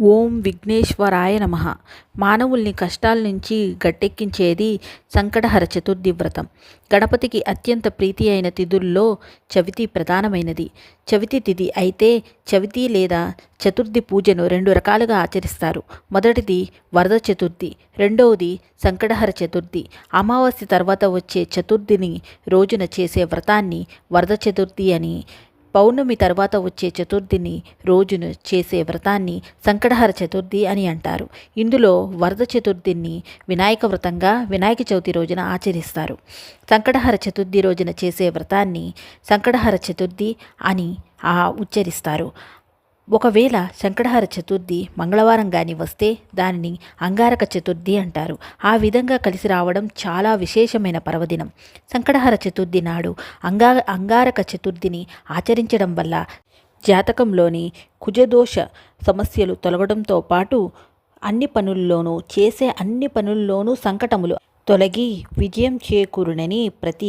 ఓం విఘ్నేశ్వరాయ నమ. మానవుల్ని కష్టాల నుంచి గట్టెక్కించేది సంకటహర చతుర్థి వ్రతం. గణపతికి అత్యంత ప్రీతి అయిన తిథుల్లో చవితి ప్రధానమైనది. చవితి తిథి అయితే చవితి లేదా చతుర్థి పూజను రెండు రకాలుగా ఆచరిస్తారు. మొదటిది వరద చతుర్థి రెండవది సంకటహర చతుర్థి. అమావాస్య తర్వాత వచ్చే చతుర్థిని రోజున చేసే వ్రతాన్ని వరద చతుర్థి అని పౌర్ణమి తర్వాత వచ్చే చతుర్థిని రోజును చేసే వ్రతాన్ని సంకటహర చతుర్థి అని అంటారు. ఇందులో వరద చతుర్థిని వినాయక వ్రతంగా వినాయక చవితి రోజున ఆచరిస్తారు. సంకటహర చతుర్థి రోజున చేసే వ్రతాన్ని సంకటహర చతుర్థి అని ఆ ఉచ్చరిస్తారు. ఒకవేళ శంకటహార చతుర్థి మంగళవారం కానీ వస్తే దానిని అంగారక చతుర్థి అంటారు. ఆ విధంగా కలిసి రావడం చాలా విశేషమైన పర్వదినం. శంకటహార చతుర్థి నాడు అంగా అంగారక చతుర్థిని ఆచరించడం వల్ల జాతకంలోని కుజదోష సమస్యలు తొలగడంతో పాటు అన్ని పనుల్లోనూ చేసే అన్ని పనుల్లోనూ సంకటములు తొలగి విజయం చేకూరునని ప్రతి